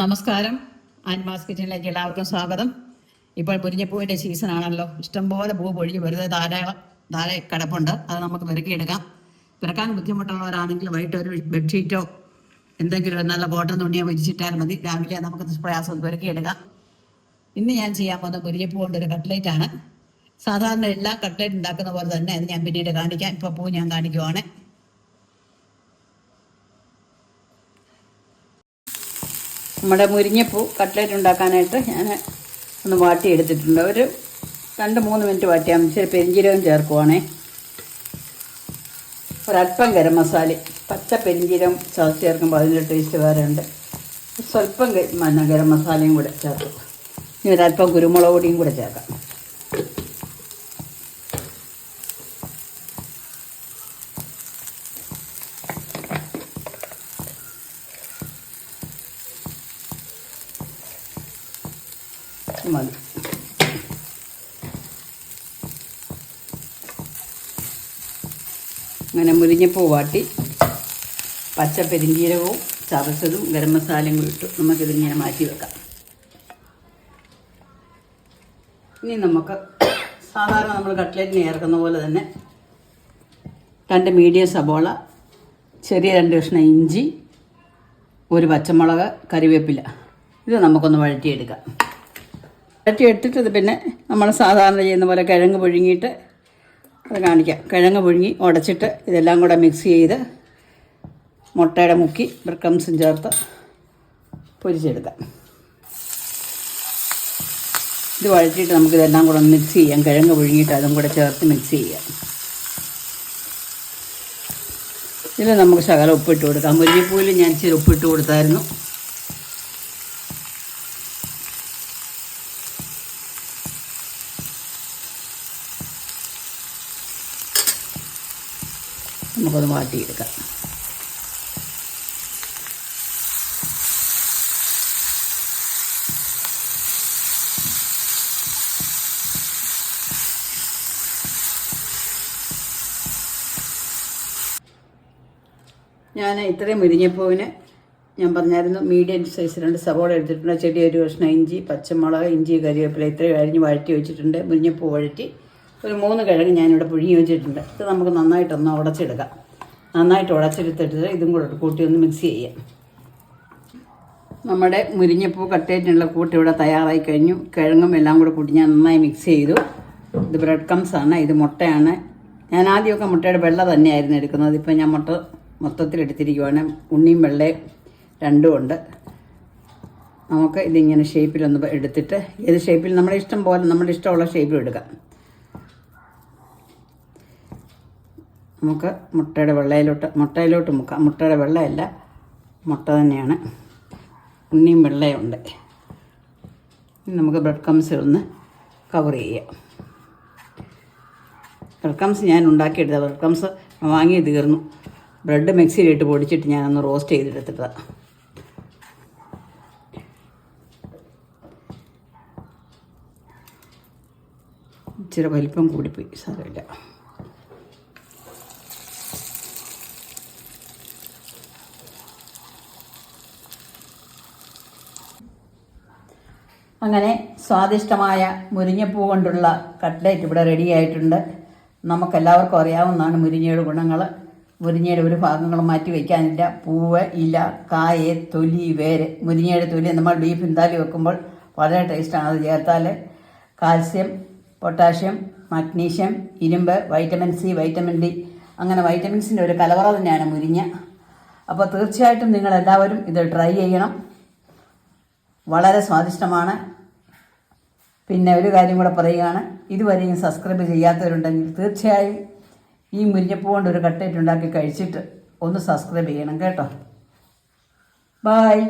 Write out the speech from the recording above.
നമസ്കാരം. ആൻമാസ് കിച്ചണിലേക്ക് എല്ലാവർക്കും സ്വാഗതം. ഇപ്പോൾ മുരിഞ്ഞപ്പൂവിന്റെ സീസൺ ആണല്ലോ. ഇഷ്ടംപോലെ പൂ പൊഴിഞ്ഞ് വെറുതെ ധാരാളം താഴെ കിടപ്പുണ്ട്. അത് നമുക്ക് പെറുക്കിയെടുക്കാം പിറക്കാൻ ബുദ്ധിമുട്ടുള്ളവരാണെങ്കിൽ വൈകിട്ട് ഒരു ബെഡ്ഷീറ്റോ എന്തെങ്കിലും ഒരു നല്ല കോട്ടൺ തുണിയോ വിരിച്ചിട്ടാൽ മതി. രാവിലെ നമുക്ക് പ്രയാസം പെറുക്കിയെടുക്കാം ഇന്ന് ഞാൻ ചെയ്യാൻ പോകുന്ന മുരിഞ്ഞപ്പൂ ഒരു കട്ട്ലേറ്റ് ആണ്. സാധാരണ എല്ലാ കട്ട്ലേറ്റ് ഉണ്ടാക്കുന്ന പോലെ തന്നെ അത് ഞാൻ പിന്നീട് കാണിക്കാം. ഇപ്പോൾ പൂ ഞാൻ കാണിക്കുവാണ്. നമ്മുടെ മുരിങ്ങപ്പൂ കട്ട്ലേറ്റ് ഉണ്ടാക്കാനായിട്ട് ഞാൻ ഒന്ന് വാട്ടി എടുത്തിട്ടുണ്ട് ഒരു രണ്ട് മൂന്ന് മിനിറ്റ് വാട്ടിയാൽ മതി. ഇച്ചിരി പെരിഞ്ചീരകം ചേർക്കുവാണേ. ഒരല്പം ഗരം മസാല പച്ച പെരിഞ്ചീരകം ചതച്ച് ചേർക്കുമ്പോൾ അതിന്റെ ടേസ്റ്റ് വേറെ ഉണ്ട്. സ്വല്പം ഗരം മസാലയും കൂടെ ചേർക്കും. ഇനി ഒരല്പം കുരുമുളക് പൊടിയും കൂടെ ചേർക്കാം. മതി. അങ്ങനെ മുരിഞ്ഞപ്പൂ വാട്ടി പച്ച പെരിഞ്ചീരകവും ചതച്ചതും ഗരം മസാലയും കൂടി ഇട്ടു നമുക്കിതിങ്ങനെ മാറ്റി വെക്കാം. ഇനി നമുക്ക് സാധാരണ നമ്മൾ കട്ട്ലറ്റിന് ചേർക്കുന്ന പോലെ തന്നെ രണ്ട് മീഡിയം സബോള ചെറിയ രണ്ട് കഷ്ണം ഇഞ്ചി ഒരു പച്ചമുളക് കറിവേപ്പില. ഇത് നമുക്കൊന്ന് വഴറ്റിയെടുക്കാം. വഴറ്റിയെടുത്തിട്ട് എടുത്തിട്ടത് പിന്നെ നമ്മൾ സാധാരണ ചെയ്യുന്ന പോലെ കിഴങ്ങ് പുഴുങ്ങിയിട്ട് അത് കാണിക്കാം. കിഴങ്ങ് പുഴുങ്ങി ഉടച്ചിട്ട് ഇതെല്ലാം കൂടെ മിക്സ് ചെയ്ത് മുട്ടയുടെ മുക്കി ബ്രിക്കംസും ചേർത്ത് പൊരിച്ചെടുക്കാം. ഇത് വഴറ്റിയിട്ട് നമുക്കിതെല്ലാം കൂടെ മിക്സ് ചെയ്യാം. കിഴങ്ങ് പുഴുങ്ങിയിട്ട് അതും കൂടെ ചേർത്ത് മിക്സ് ചെയ്യാം. ഇതിൽ നമുക്ക് ശകലം ഉപ്പിട്ട് കൊടുക്കാം. മുരിങ്ങിപ്പൂവിൽ ഞാൻ ഇച്ചിരി ഉപ്പിട്ട് കൊടുത്തായിരുന്നു. നമുക്കത് മാറ്റിയെടുക്കാം. ഞാൻ ഇത്രയും മുരിങ്ങപ്പൂവിന് ഞാൻ പറഞ്ഞായിരുന്നു മീഡിയം സൈസ് രണ്ട് സവോള എടുത്തിട്ടുണ്ട്. ചെടി ഒരു കഷ്ണം ഇഞ്ചി പച്ചമുളക് ഇഞ്ചി കരിവേപ്പില ഇത്രയും അരിഞ്ഞ് വഴറ്റി വെച്ചിട്ടുണ്ട്. മുരിഞ്ഞപ്പൂ വഴറ്റി ഒരു മൂന്ന് കിഴങ്ങ് ഞാനിവിടെ പുഴുങ്ങി വെച്ചിട്ടുണ്ട്. ഇത് നമുക്ക് നന്നായിട്ടൊന്ന് ഉടച്ചെടുക്കാം. നന്നായിട്ട് ഉടച്ചെടുത്തിട്ട് ഇതും കൂടെ കൂട്ടി ഒന്ന് മിക്സ് ചെയ്യാം. നമ്മുടെ മുരിഞ്ഞപ്പൂ കട്ടേറ്റിനുള്ള കൂട്ട് ഇവിടെ തയ്യാറായി കഴിഞ്ഞു. കിഴങ്ങും എല്ലാം കൂടെ കൂട്ടി ഞാൻ നന്നായി മിക്സ് ചെയ്തു. ഇത് ബ്രെഡ് കംസ് ആണ്. ഇത് മുട്ടയാണ്. ഞാൻ ആദ്യമൊക്കെ മുട്ടയുടെ വെള്ള തന്നെയായിരുന്നു എടുക്കുന്നത്. ഇപ്പം ഞാൻ മുട്ട മൊത്തത്തിൽ എടുത്തിരിക്കുവാണ്. ഉണ്ണിയും വെള്ളയും രണ്ടും ഉണ്ട്. നമുക്ക് ഇതിങ്ങനെ ഷേപ്പിലൊന്ന് എടുത്തിട്ട് ഏത് ഷേപ്പിൽ നമ്മുടെ ഇഷ്ടം പോലെ നമ്മുടെ ഇഷ്ടമുള്ള ഷേപ്പിൽ എടുക്കാം നമുക്ക് മുട്ടയുടെ വെള്ളയിലോട്ട് മുട്ടയിലോട്ട് മുക്കാം മുട്ടയുടെ വെള്ളയല്ല മുട്ട തന്നെയാണ്. ഉണ്ണിയും വെള്ളയുണ്ട് നമുക്ക് ബ്രെഡ് കംസ് ഒന്ന് കവർ ചെയ്യാം. ബ്രെഡ് കംസ് ഞാൻ ഉണ്ടാക്കിയെടുത്ത ബ്രെഡ് കംസ് വാങ്ങി തീർന്നു. ബ്രെഡ് മിക്സിയിലിട്ട് പൊടിച്ചിട്ട് ഞാനൊന്ന് റോസ്റ്റ് ചെയ്തെടുത്തിട്ടതാണ് ഇച്ചിരി വലിപ്പം കൂടിപ്പോയി. സാരമില്ല. അങ്ങനെ സ്വാദിഷ്ടമായ മുരിങ്ങപ്പൂ കൊണ്ടുള്ള കട്ട്ലേറ്റ് ഇവിടെ റെഡിയായിട്ടുണ്ട് നമുക്കെല്ലാവർക്കും അറിയാവുന്നതാണ് മുരിങ്ങയുടെ ഗുണങ്ങൾ മുരിങ്ങയുടെ ഒരു ഭാഗങ്ങൾ മാറ്റി വയ്ക്കാനില്ല. പൂവ് ഇല കായ തൊലി വേര്. മുരിങ്ങയുടെ തൊലി നമ്മൾ ബീഫ് ഇന്താലി വെക്കുമ്പോൾ വളരെ ടേസ്റ്റാണ് അത് ചേർത്താൽ കാൽസ്യം പൊട്ടാഷ്യം മഗ്നീഷ്യം ഇരുമ്പ് വൈറ്റമിൻ സി വൈറ്റമിൻ ഡി അങ്ങനെ വൈറ്റമിൻസിന്റെ ഒരു കലവറ തന്നെയാണ് മുരിങ്ങ. അപ്പോൾ തീർച്ചയായിട്ടും നിങ്ങളെല്ലാവരും ഇത് ട്രൈ ചെയ്യണം. വളരെ സ്വാദിഷ്ടമാണ്. പിന്നെ ഒരു കാര്യം കൂടെ പറയുകയാണ്. ഇതുവരെയും സബ്സ്ക്രൈബ് ചെയ്യാത്തവരുണ്ടെങ്കിൽ തീർച്ചയായും ഈ മുരിഞ്ഞപ്പൂ കൊണ്ട് ഒരു കട്ടേറ്റ് ഉണ്ടാക്കി കഴിച്ചിട്ട് ഒന്ന് സബ്സ്ക്രൈബ് ചെയ്യണം കേട്ടോ. ബായ്